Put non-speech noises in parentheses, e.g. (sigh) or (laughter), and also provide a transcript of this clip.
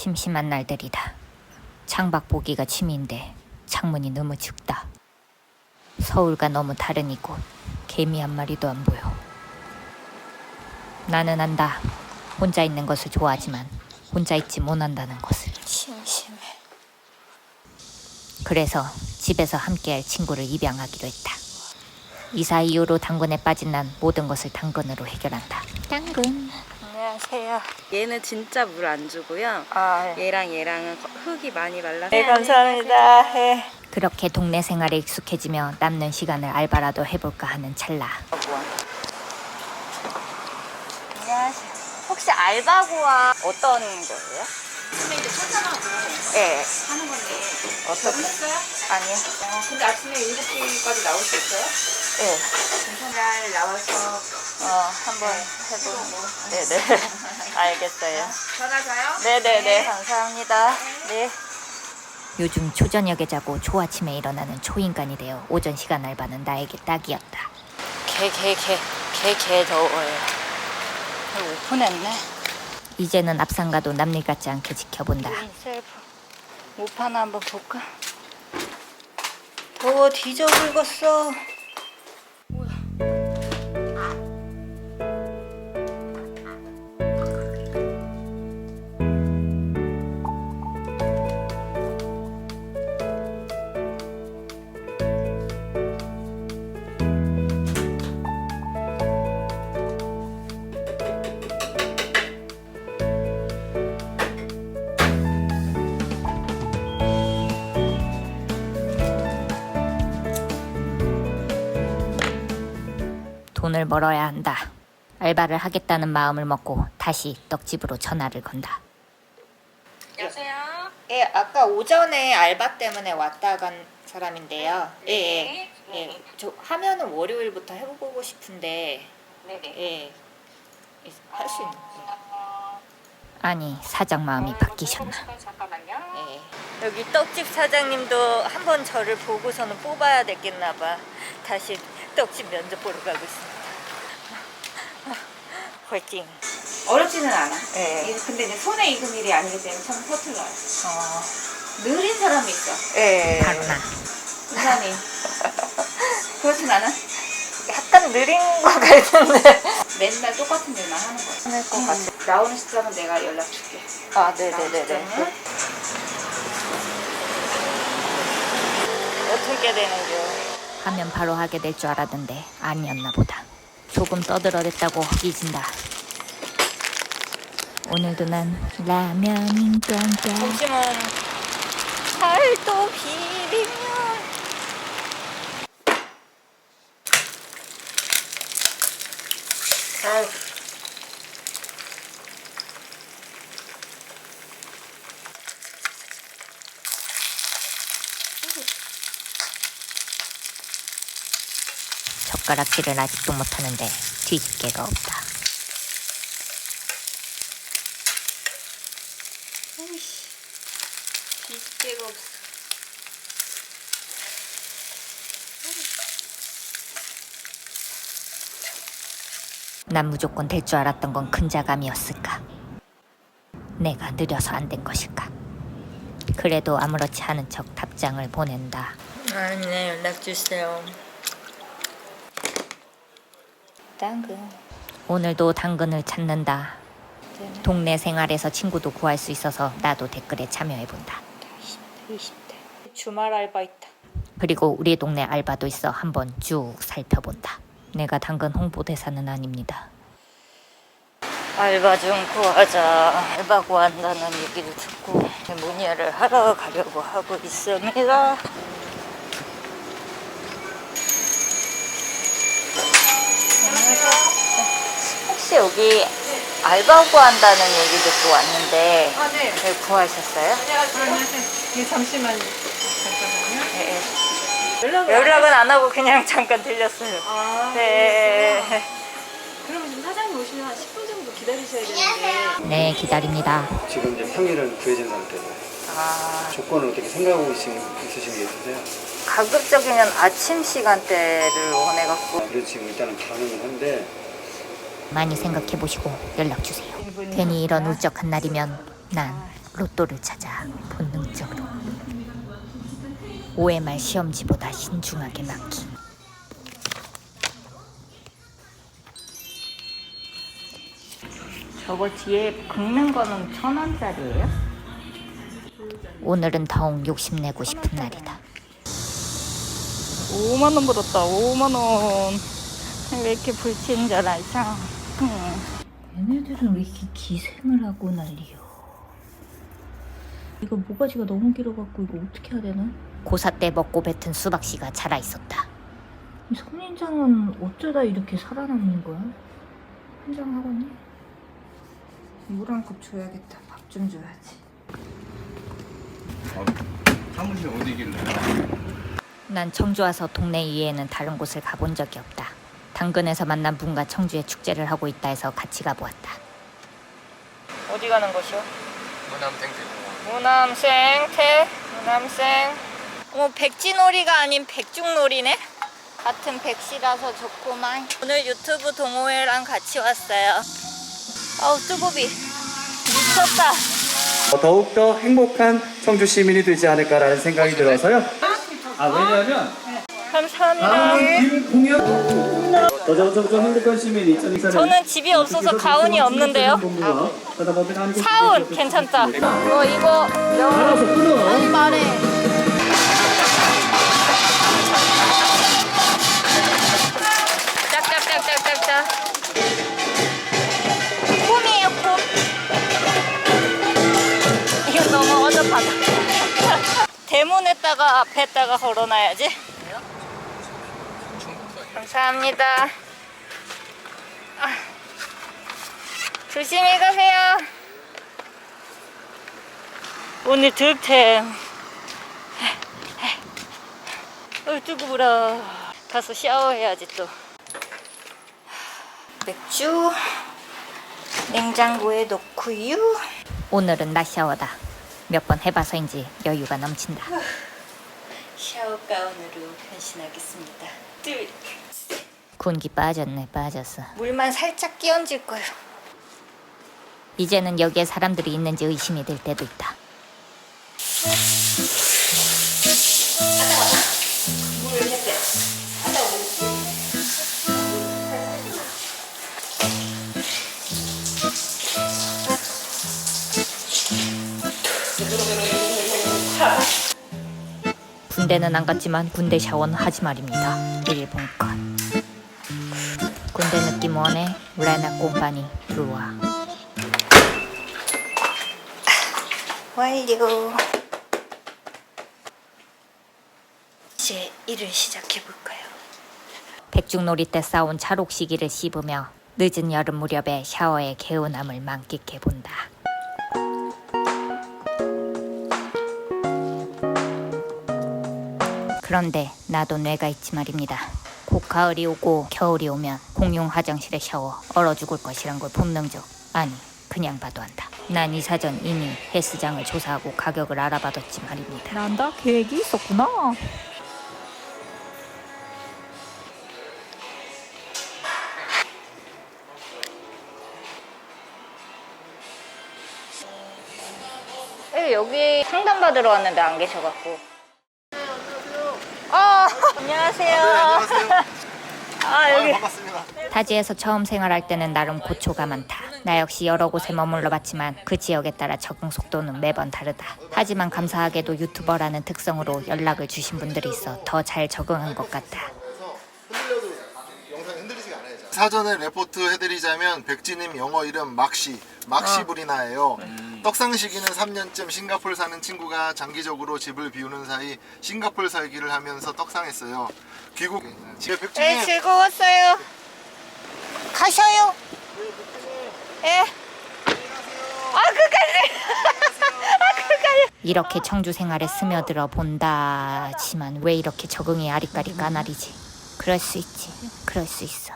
심심한 날들이다. 창밖 보기가 취미인데 창문이 너무 춥다. 서울과 너무 다른 이곳 개미 한 마리도 안 보여. 나는 안다. 혼자 있는 것을 좋아하지만 혼자 있지 못한다는 것을. 심심해. 그래서 집에서 함께할 친구를 입양하기로 했다. 이사 이후로 당근에 빠진 난 모든 것을 당근으로 해결한다. 당근. 안녕하세요. 얘는 진짜 물 안 주고요. 아, 얘랑 얘랑은 흙이 많이 말라서 네, 감사합니다. 네. 그렇게 동네 생활에 익숙해지며 남는 시간을 알바라도 해볼까 하는 찰나. 안녕하세요. 혹시 알바고와 어떤 거예요? 아침에 이제 네. 하는 건데 어떤? 했어요? 아니요. 어, 근데 아침에 7시까지 나올 수 있어요? 네. 잘 나와서 어, 한번 해보고. 네네. (laughs) 알겠어요. 전화 가요? 네네네. 감사합니다. 네. 요즘 초저녁에 자고 초아침에 일어나는 초인간이 되어 오전 시간 알바는 나에게 딱이었다. 개, 개, 개. 개, 개 더워요. 오픈했네. 이제는 앞상가도 남일 같지 않게 지켜본다. 이 셀프. 못 하나 한번 볼까? 더워 뒤져불겠어. 돈을 벌어야 한다. 알바를 하겠다는 마음을 먹고 다시 떡집으로 전화를 건다. 여보세요? 예, 아까 오전에 알바 때문에 왔다 간 사람인데요. 예, 예. 예. 저 하면은 월요일부터 해보고 싶은데, 네네. 예. 할 수 있는. 아니 사장 마음이 바뀌셨나. 잠깐만요. 예. 여기 떡집 사장님도 한 번 저를 보고서는 뽑아야 되겠나 봐. 다시 떡집 면접 보러 가고 있습니다. (laughs) 화이팅. 어렵지는 않아. 예. 이- 근데 이제 손에 익은 일이 아니기 때문에 처음 서툴러요. 어. 느린 사람이 있어. 예. 바로 나. 이사님. 그렇진 않아? 약간 느린 것 같은데. 맨날 똑같은 일만 하는 거야. 하는 것 음, 같아. 나오는 시점은 내가 연락 줄게. 아, 네네네네. 시점은 어떻게 되는겨? 하면 바로 하게 될 줄 알았는데 아니었나 보다. 조금 떠들어댔다고 허기진다. 오늘도 난 라면인 뿅뿅. 점심은 살도 비빔면. 아유. 젓가락질을 아직도 못하는데 뒤집개가 없다. 아이씨. 뒤집개가 없어. 난 무조건 될 줄 알았던 건 근자감이었을까? 내가 느려서 안 된 것일까? 그래도 아무렇지 않은 척 답장을 보낸다. 아, 네, 연락 주세요. 당근. 오늘도 당근을 찾는다. 동네 생활에서 친구도 구할 수 있어서 나도 댓글에 참여해본다. 20대, 20대. 주말 알바 있다. 그리고 우리 동네 알바도 있어 한번 쭉 살펴본다. 내가 당근 홍보대사는 아닙니다. 알바 좀 구하자. 알바 구한다는 얘기를 듣고 문의를 하러 가려고 하고 있습니다. 혹시 여기 알바 구한다는 얘기 듣고 왔는데 아, 네. 네, 구하셨어요? 안녕하세요. 예, 잠시만. 잠깐만요. 네, 연락을 연락은 안 하고 그냥 잠깐 들렸어요. 아, 네. 그러셨어요? 그러면 지금 사장님 오시면 한 10분 정도 기다리셔야 되는데. 네, 기다립니다. 지금 이제 평일은 구해진 상태고요. 아, 조건을 어떻게 생각하고 있으신, 있으신 게 있으세요? 가급적이면 아침 시간대를 원해갖고 그래서 지금 일단은 가능은 한데 많이 생각해 보시고 연락 주세요. 괜히 이런 울적한 날이면 난 로또를 찾아 본능적으로 OMR 시험지보다 신중하게 낳기 저거 뒤에 긁는 거는 천 원짜리예요? 오늘은 더욱 욕심내고 싶은 날이다 5만 원 벌었다. 5만 원. 왜 이렇게 불친절하죠? 얘네들은 왜 이렇게 기생을 하고 난리요 이거 모가지가 너무 길어갖고 이거 어떻게 해야 되나? 고사 때 먹고 뱉은 수박씨가 자라있었다 이 선인장은 어쩌다 이렇게 살아남는 거야? 한장하겠네. 물한 컵 줘야겠다. 밥 좀 줘야지. 사무실 어디길래? 난 청주 와서 동네 이외에는 다른 곳을 가본 적이 없다. 당근에서 만난 분과 청주에 축제를 하고 있다 해서 같이 가보았다. 어디 가는 곳이요? 무남 탱탱. 무남생태? 무남생? 어머 백지놀이가 아닌 백중놀이네? 같은 백시라서 좋구만. 오늘 유튜브 동호회랑 같이 왔어요. 아우 뚜벅이 미쳤다. 더욱더 행복한 청주 시민이 되지 않을까라는 생각이 들어서요. 아 왜냐하면 감사합니다 빔 공연 더 정성적 행복한 시민 2024년 저는 집이 없어서 가운이 없는데요. 사운 괜찮다. 어 이거 알아서 끊어. 짝짝짝짝짝짝. 꿈이에요 꿈. 이거 너무 어접하다 (laughs) 대문에다가 앞에다가 걸어놔야지 감사합니다 아, 조심히 가세요 오늘 득템 어 뜨거워라 가서 샤워해야지 또 맥주 냉장고에 넣고요. 오늘은 낮 샤워다. 몇 번 해봐서인지 여유가 넘친다. 샤워 가운으로 변신하겠습니다. 둘. 군기 빠졌네 빠졌어. 물만 살짝 끼얹을 거예요. 이제는 여기에 사람들이 있는지 의심이 들 때도 있다. 군대는 안 갔지만 군대 샤워는 하지 말입니다. 일본 컷. 원해? 레나 꼼파니 들어와. 완료. 이제 일을 시작해 볼까요? 백중놀이 때 싸운 찰옥시기를 씹으며 늦은 여름 무렵에 샤워의 개운함을 만끽해 본다. 그런데 나도 뇌가 있지 말입니다. 곧 가을이 오고 겨울이 오면 공용 화장실에 샤워 얼어 죽을 것이란 걸 본능적 아니 그냥 봐도 안다. 난 이 사전 이미 헬스장을 조사하고 가격을 알아봐뒀지 말입니다. 난다 계획이 있었구나. 네, 여기 상담 받으러 왔는데 안 계셔갖고. 아, 안녕하세요. 아, 여기. 타지에서 처음 생활할 때는 나름 고초가 많다. 나 역시 여러 곳에 머물러 봤지만 그 지역에 따라 적응 속도는 매번 다르다. 하지만 감사하게도 유튜버라는 특성으로 연락을 주신 분들이 있어 더 잘 적응한 것 같아. 사전에 레포트 해드리자면 백지님 영어 이름 막시 막시 브리나예요. 떡상시기는 3년쯤 싱가폴 사는 친구가 장기적으로 집을 비우는 사이 싱가폴 살기를 하면서 떡상했어요. 귀국 집에 네, 백지님 즐거웠어요. 가셔요. 예. 아, 끝까지. (laughs) 아, 끝까지. 이렇게 청주 생활에 스며들어 본다지만 왜 이렇게 적응이 아리까리 까나리지? 그럴 수 있지. 그럴 수 있어.